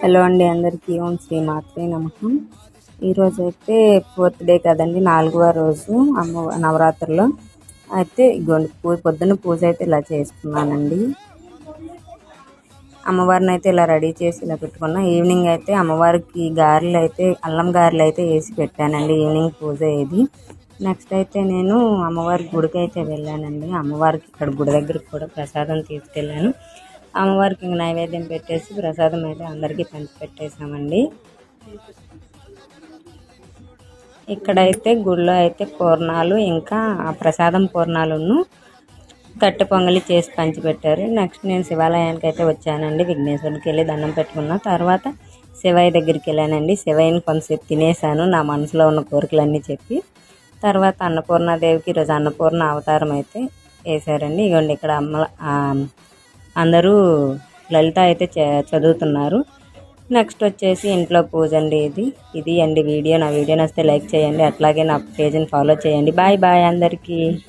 Hello అండి అందరికీ ఓం శ్రీ మాత్రే నమ్మకం ఈరోజు అయితే ఫోర్త్ డే కదండి నాలుగవ రోజు అమ్మ నవరాత్రిలో. అయితే ఇగోండి పూ పొద్దున్న పూజ అయితే ఇలా చేసుకున్నానండి. అమ్మవారిని అయితే ఇలా రెడీ చేసి ఇలా పెట్టుకున్నా. ఈవినింగ్ అయితే అమ్మవారికి గారెలు అయితే అల్లం గారెలు అయితే వేసి పెట్టానండి ఈవినింగ్ పూజ ఇది నెక్స్ట్ అయితే నేను అమ్మవారి గుడికి అయితే వెళ్ళానండి. అమ్మవారికి ఇక్కడ గుడి దగ్గరికి కూడా ప్రసాదం తీసుకెళ్ళాను. అమ్మవారికి నైవేద్యం పెట్టేసి ప్రసాదం అయితే అందరికీ పంచి పెట్టేసామండి ఇక్కడైతే గుళ్ళో అయితే పూర్ణాలు ఇంకా ఆ ప్రసాదం పూర్ణాలను కట్టె పొంగలి చేసి పంచిపెట్టారు నెక్స్ట్ నేను శివాలయానికి అయితే వచ్చానండి. విఘ్నేశ్వరునికి వెళ్ళి దండం పెట్టుకున్న. తర్వాత శివయ్య దగ్గరికి వెళ్ళానండి. శివయ్యని కొంతసేపు తినేసాను నా మనసులో ఉన్న కోరికలన్నీ చెప్పి తర్వాత అన్నపూర్ణాదేవికి ఈరోజు అన్నపూర్ణ అవతారం అయితే వేశారండి. ఇగోండి ఇక్కడ అమ్మ అందరూ లలిత అయితే చదువుతున్నారు. నెక్స్ట్ వచ్చేసి ఇంట్లో పూజ అండి ఇది. ఇది అండి వీడియో. నా వీడియో నచ్చితే లైక్ చేయండి. అట్లాగే నా పేజ్ని ఫాలో చేయండి. బాయ్ బాయ్ అందరికీ.